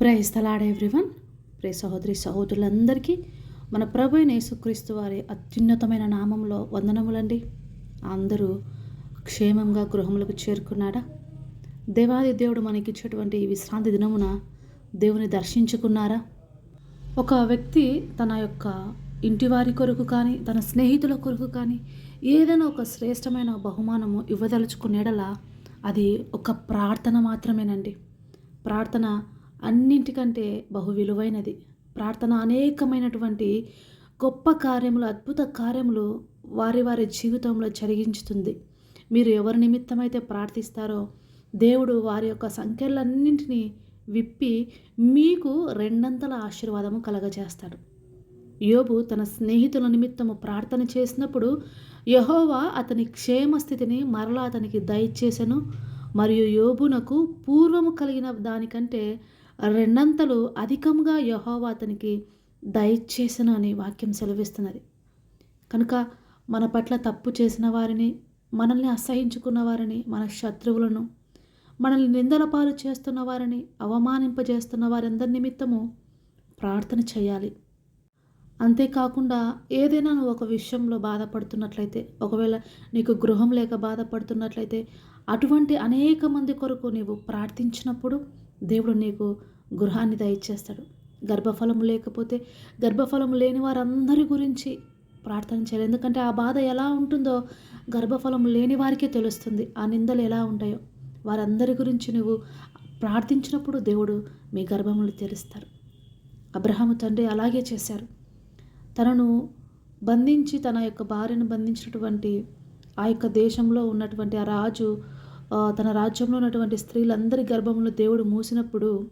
Praise తలాడ్ everyone. ప్రే సహోదరి సహోదరులందరికీ మన ప్రభు యేసుక్రీస్తు వారి అత్యున్నతమైన నామంలో వందనములండి. అందరూ క్షేమంగా గృహములకు చేరుకున్నాడా? దేవాది దేవుడు మనకిచ్చేటువంటి ఈ విశ్రాంతి దినమున దేవుని దర్శించుకున్నారా? ఒక వ్యక్తి తన యొక్క ఇంటి వారి కొరకు కానీ తన స్నేహితుల కొరకు కానీ ఏదైనా ఒక శ్రేష్టమైన బహుమానము ఇవ్వదలుచుకునేడలా అది ఒక ప్రార్థన మాత్రమేనండి. ప్రార్థన అన్నింటికంటే బహు విలువైనది. ప్రార్థన అనేకమైనటువంటి గొప్ప కార్యములు అద్భుత కార్యములు వారి వారి జీవితంలో జరిగించుతుంది. మీరు ఎవరి నిమిత్తమైతే ప్రార్థిస్తారో దేవుడు వారి యొక్క సంఖ్యలన్నింటినీ విప్పి మీకు రెండంతల ఆశీర్వాదము కలగజేస్తాడు. యోబు తన స్నేహితుల నిమిత్తము ప్రార్థన చేసినప్పుడు యహోవా అతని క్షేమ స్థితిని మరలా అతనికి దయచేసెను. మరియు యోబునకు పూర్వము కలిగిన దానికంటే రెండంతలు అధికంగా యహోవా అతనికి దయచేసిన అని వాక్యం సెలవిస్తున్నది. కనుక మన పట్ల తప్పు చేసిన వారిని మనల్ని అసహించుకున్న వారిని మన శత్రువులను మనల్ని నిందల పాలు చేస్తున్న వారిని అవమానింపజేస్తున్న వారందరి నిమిత్తము ప్రార్థన చేయాలి. అంతేకాకుండా ఏదైనా నువ్వు ఒక విషయంలో బాధపడుతున్నట్లయితే ఒకవేళ నీకు గృహం లేక బాధపడుతున్నట్లయితే అటువంటి అనేక మంది కొరకు నీవు ప్రార్థించినప్పుడు దేవుడు నీకు గృహాన్ని దయచేస్తాడు. గర్భఫలము లేకపోతే గర్భఫలము లేని వారందరి గురించి ప్రార్థన చేయాలి. ఎందుకంటే ఆ బాధ ఎలా ఉంటుందో గర్భఫలం లేని వారికే తెలుస్తుంది. ఆ నిందలు ఎలా ఉంటాయో వారందరి గురించి నువ్వు ప్రార్థించినప్పుడు దేవుడు మీ గర్భములు తెరుస్తారు. అబ్రహాము తండ్రి అలాగే చేశారు. తనను బంధించి తన యొక్క భార్యను బంధించినటువంటి ఆ యొక్క దేశంలో ఉన్నటువంటి ఆ రాజు తన రాజ్యంలో ఉన్నటువంటి స్త్రీలందరి గర్భంలో దేవుడు మూసినప్పుడు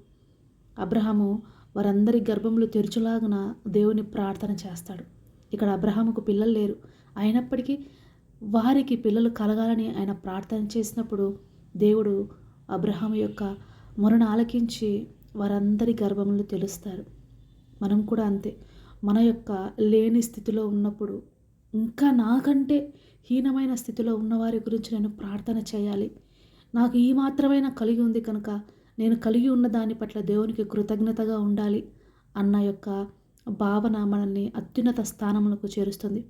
అబ్రహాము వారందరి గర్భములు తెరుచులాగున దేవుని ప్రార్థన చేస్తాడు. ఇక్కడ అబ్రహాముకు పిల్లలు లేరు. అయినప్పటికీ వారికి పిల్లలు కలగాలని ఆయన ప్రార్థన చేసినప్పుడు దేవుడు అబ్రహాం యొక్క మొరను ఆలకించి వారందరి గర్భములు తెలుస్తారు మనం కూడా అంతే. మన యొక్క లేని స్థితిలో ఉన్నప్పుడు ఇంకా నాకంటే హీనమైన స్థితిలో ఉన్నవారి గురించి నేను ప్రార్థన చేయాలి. నాకు ఈ మాత్రమైనా కలిగి ఉంది కనుక నేను కలిగి ఉన్న దాని పట్ల దేవునికి కృతజ్ఞతగా ఉండాలి అన్న యొక్క భావన మనల్ని అత్యున్నత స్థానములకు చేరుస్తుంది.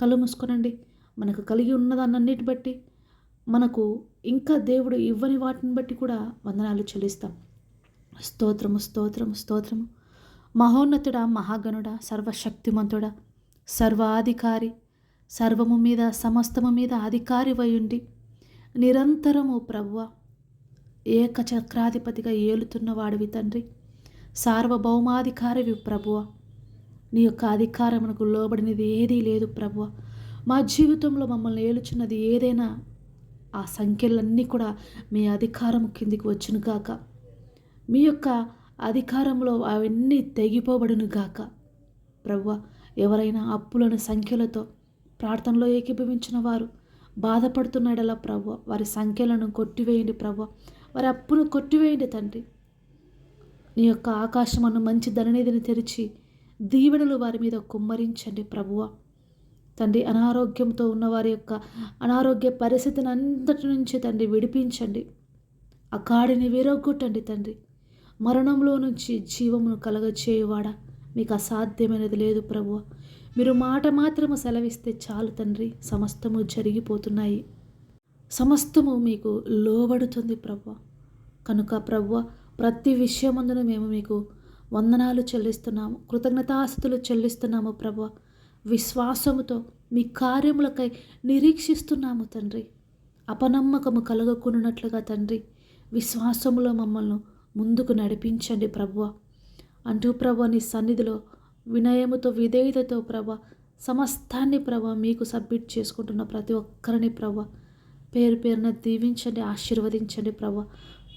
కళ్ళు మూసుకోనండి. మనకు కలిగి ఉన్నదాన్నిటి బట్టి మనకు ఇంకా దేవుడు ఇవ్వని వాటిని బట్టి కూడా వందనాలు చెల్లిస్తాం. స్తోత్రము స్తోత్రము స్తోత్రము. మహోన్నతుడా మహాగణుడా సర్వశక్తిమంతుడా సర్వాధికారి సర్వము మీద సమస్తము మీద అధికారి వయుండి నిరంతరము ప్రభువ ఏకచక్రాధిపతిగా ఏలుతున్న వాడివి తండ్రి. సార్వభౌమాధికారివి ప్రభువ. నీ యొక్క అధికారమునకు లోబడినది ఏదీ లేదు ప్రభువ. మా జీవితంలో మమ్మల్ని ఏలుచున్నది ఏదైనా ఆ సంఖ్యలన్నీ కూడా మీ అధికారం కిందికి వచ్చును గాక. మీ యొక్క అధికారంలో అవన్నీ తెగిపోబడును గాక. ప్రవ్వ ఎవరైనా అప్పులను సంఖ్యలతో ప్రార్థనలో ఏకీభవించిన వారు బాధపడుతున్నాడలా ప్రవ్వ? వారి సంఖ్యలను కొట్టివేయండి ప్రవ్వ. వారి అప్పును కొట్టివేయండి తండ్రి. నీ యొక్క ఆకాశమను మంచి ధననిధిని తెరిచి దీవెనలు వారి మీద కుమ్మరించండి ప్రభువ తండ్రి అనారోగ్యంతో ఉన్న వారి యొక్క అనారోగ్య పరిస్థితిని అంతటి నుంచి తండ్రి విడిపించండి. ఆ కాడిని విరగొట్టండి తండ్రి. మరణంలో నుంచి జీవమును కలగచేయువాడా? మీకు అసాధ్యమైనది లేదు ప్రభువ మీరు మాట మాత్రము సెలవిస్తే చాలు తండ్రి. సమస్తము జరిగిపోతున్నాయి. సమస్తము మీకు లోబడుతుంది ప్రవ్వ. కనుక ప్రవ్వ ప్రతి విషయమందును మేము మీకు వందనాలు చెల్లిస్తున్నాము. కృతజ్ఞతాస్తులు చెల్లిస్తున్నాము ప్రభ విశ్వాసముతో మీ కార్యములకై నిరీక్షిస్తున్నాము తండ్రి. అపనమ్మకము కలగకున్నట్లుగా తండ్రి విశ్వాసములో మమ్మల్ని ముందుకు నడిపించండి ప్రభువ అంటూ ప్రభు నీ సన్నిధిలో వినయముతో విధేయతతో ప్రభ సమస్తాన్ని ప్రభ మీకు సబ్మిట్ చేసుకుంటున్న ప్రతి ఒక్కరిని ప్రభ పేరు పేరున దీవించండి ఆశీర్వదించండి ప్రభ.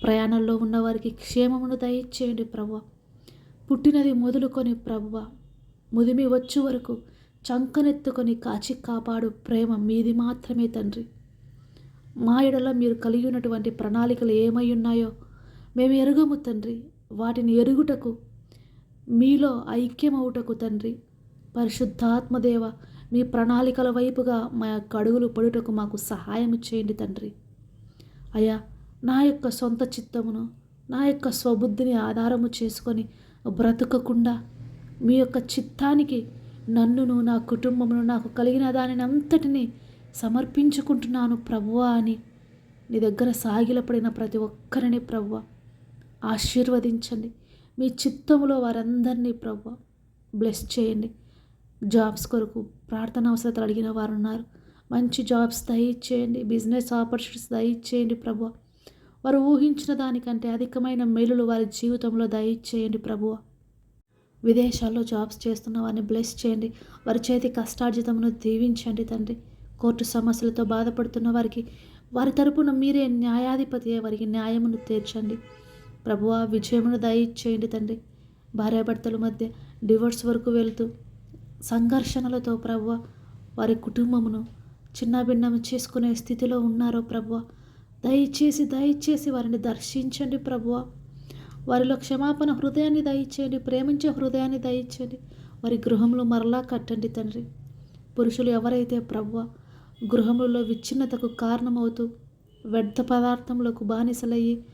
ప్రయాణంలో ఉన్నవారికి క్షేమమును దయచేయండి ప్రభ. పుట్టినది మొదలుకొని ప్రభ ముదిమి వచ్చు వరకు చంకనెత్తుకొని కాచి కాపాడు ప్రేమ మీది మాత్రమే తండ్రి. మా ఎడల మీరు కలిగి ఉన్నటువంటి ప్రణాళికలు ఏమై ఉన్నాయో మేము ఎరుగము తండ్రి. వాటిని ఎరుగుటకు మీలో ఐక్యమవుటకు తండ్రి పరిశుద్ధాత్మదేవ మీ ప్రణాళికల వైపుగా మా యొక్క అడుగులు పడుటకు మాకు సహాయం చేయండి తండ్రి. అయ్యా నా యొక్క సొంత చిత్తమును నా యొక్క స్వబుద్ధిని ఆధారము చేసుకొని బ్రతకకుండా మీ యొక్క చిత్తానికి నన్నును నా కుటుంబమును నాకు కలిగిన దానిని అంతటిని సమర్పించుకుంటున్నాను ప్రభువా అని నీ దగ్గర సాగిలపడిన ప్రతి ఒక్కరిని ప్రభువ ఆశీర్వదించండి. మీ చిత్తములో వారందరినీ ప్రభు బ్లెస్ చేయండి. జాబ్స్ కొరకు ప్రార్థన అవసరతలు అడిగిన వారు ఉన్నారు మంచి జాబ్స్ దయచేయండి. బిజినెస్ ఆపర్చునిటీస్ దయచేయండి ప్రభు. వారు ఊహించిన దానికంటే అధికమైన మేలులు వారి జీవితంలో దయచేయండి ప్రభువ విదేశాల్లో జాబ్స్ చేస్తున్న వారిని బ్లెస్ చేయండి. వారి చేతి కష్టార్జితమును దీవించండి తండ్రి. కోర్టు సమస్యలతో బాధపడుతున్న వారికి వారి తరపున మీరే న్యాయాధిపతి వారికి న్యాయమును తీర్చండి. ప్రభువ విజయమును దయచేయండి తండ్రి. భార్యాభర్తల మధ్య డివోర్స్ వరకు వెళ్తూ సంఘర్షణలతో ప్రభువ వారి కుటుంబమును చిన్న భిన్నం చేసుకునే స్థితిలో ఉన్నారో ప్రభువ దయచేసి దయచేసి వారిని దర్శించండి ప్రభువ వారిలో క్షమాపణ హృదయాన్ని దయచేయండి ప్రేమించే హృదయాన్ని దయచేయండి. వారి గృహంలో మరలా కట్టండి తండ్రి. పురుషులు ఎవరైతే ప్రభువ గృహములలో విచ్ఛిన్నతకు కారణమవుతూ వ్యర్థ పదార్థములకు బానిసలయ్యి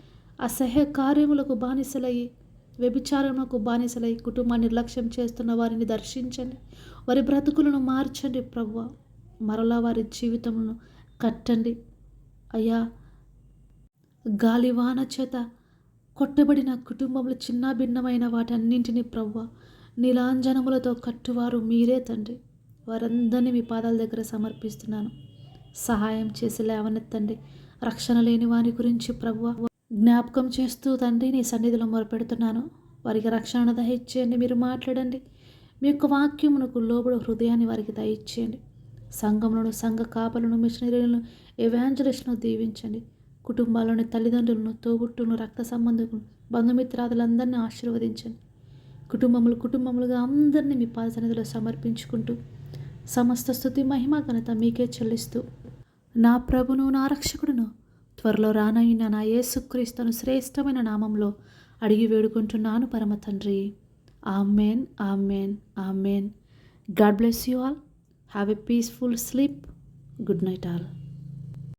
అసహ్య కార్యములకు బానిసలై వ్యభిచారములకు బానిసలై కుటుంబాన్ని నిర్లక్ష్యం చేస్తున్న వారిని దర్శించండి. వారి బ్రతుకులను మార్చండి ప్రభువ మరలా వారి జీవితములను కట్టండి. అయ్యా గాలివాన చేత కొట్టబడిన కుటుంబములు చిన్న భిన్నమైన వాటన్నింటినీ ప్రవ్వ నీలాంజనములతో కట్టువారు మీరే తండ్రి. వారందరినీ మీ పాదాల దగ్గర సమర్పిస్తున్నాను. సహాయం చేసి లేవనెత్తండి. రక్షణ లేని వారి గురించి ప్రవ్వ జ్ఞాపకం చేస్తూ తండ్రి నీ సన్నిధిలో మొరపెడుతున్నాను. వారికి రక్షణ దయచేయండి. మీరు మాట్లాడండి. మీ యొక్క వాక్యమునకు లోబడు హృదయాన్ని వారికి దయచేయండి. సంఘములను సంఘ కాపలను మిషనరీలను ఎవాంజలిస్ట్ను దీవించండి. కుటుంబాల్లోని తల్లిదండ్రులను తోబుట్టును రక్త సంబంధులను బంధుమిత్రాదులందరినీ ఆశీర్వదించండి. కుటుంబములు కుటుంబములుగా అందరినీ మీ పాద సన్నిధిలో సమర్పించుకుంటూ సమస్త స్థుతి మహిమ ఘనత మీకే చెల్లిస్తూ నా ప్రభును నా రక్షకుడును త్వరలో రానైన నా యేసుక్రీస్తును శ్రేష్టమైన నామంలో అడిగి వేడుకుంటున్నాను పరమ తండ్రి. Amen amen amen. God bless you all. Have a peaceful sleep. Good night all.